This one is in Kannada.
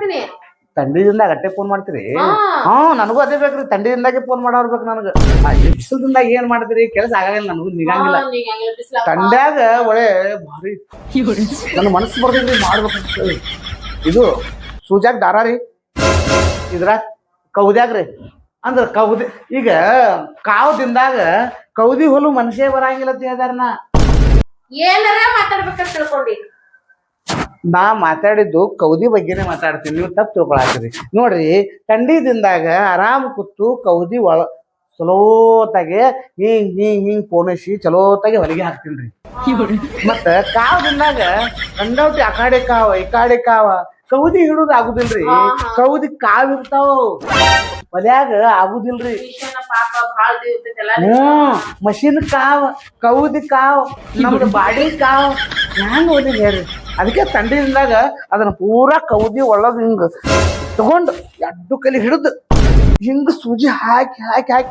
ಮಾಡ್ತೀನಿ. ತಂಡಿದಿಂದ ಅಟ್ಟೆ ಫೋನ್ ಮಾಡ್ತೀರಿ? ಹಾ. ನನಗೂ ಅದೇ ಬೇಕ್ರಿ. ತಂಡಿದಿಂದಾಗೆ ಫೋನ್ ಮಾಡೋರ್ ಬೇಕು ನನಗೆ. ಬಿಸಿಲದಿಂದಾಗ ಏನ್ ಮಾಡ್ತೀರಿ? ಕೆಲಸ ಆಗಂಗಿಲ್ಲ ನನಗೂ ನಿಗಂಗಿಲ್ಲ. ತಂಡ್ಯಾಗ ಒಳ್ಳೆ ಭಾರಿ ನನ್ನ ಮನಸ್ಸು ಬರ್ತೈತಿ ಮಾಡ್ಬೇಕು ಇದು ಸೂಜಾಗ ದಾರ ರೀ. ಇದ್ರಾಗ ಕೌದ್ಯಾಗ ರೀ. ಅಂದ್ರ ಕೌದಿ ಈಗ ಕಾವ್ದಿಂದಾಗ ಕೌದಿ ಹೊಲು ಮನುಷ್ಯ ಬರಂಗಿಲ್ಲ ಅಂತ ಹೇಳ್ದಾರ ನಾ. ಏನಾರ ಮಾತಾಡ್ಬೇಕಂತ ತಿಳ್ಕೊಂಡಿ. ನಾ ಮಾತಾಡಿದ್ದು ಕೌದಿ ಬಗ್ಗೆನೇ ಮಾತಾಡ್ತೀನಿ ನೀವು ತಪ್ಪು ತಿಳ್ಕೊಳತ್ತೀರಿ ನೋಡ್ರಿ ಥಂಡಿದಿಂದಾಗ ಆರಾಮ್ ಕೂತು ಕೌದಿ ಒಳ ಚಲೋತಾಗೆ ಹಿಂಗ್ ಹಿಂಗ್ ಹಿಂಗ್ ಪೋಣಿಸಿ ಚಲೋತಾಗೆ ಹೊರಗೆ ಹಾಕ್ತೀನಿ ರೀ ಮತ್ತ ಕಾವ್ ದಿನಾಗ ಕಂಡೌಟಿ ಆಕಾಡೆ ಕಡೆ ಕಾವ ಈ ಕಡೆ ಕಾವ ಕೌದಿ ಹಿಡುದು ಆಗುದಿಲ್ರಿ. ಕೌದಿ ಕಾವ್ ಇರ್ತಾವ. ಒಲ್ಯಾಗ ಆಗುದಿಲ್ರಿ. ಹ್ಮ್ ಮಷಿನ್ ಕಾವ್ ಕೌದಿ ಕಾವ್ ನಮ್ದು ಬಾಡಿ ಕಾವ್. ಹ್ಯಾಂಗ ಓದಿ ಹೇಳ್ರಿ. ಅದಕ್ಕೆ ತಂಡಿದಿಂದಾಗ ಅದನ್ನ ಪೂರಾ ಕೌದಿ ಒಳ್ಳದು ಹಿಂಗ ತಗೊಂಡು ಎಡ್ಡು ಕಲಿ ಹಿಡಿದು ಹಿಂಗ ಸೂಜಿ ಹಾಕಿ ಹಾಕಿ ಹಾಕಿ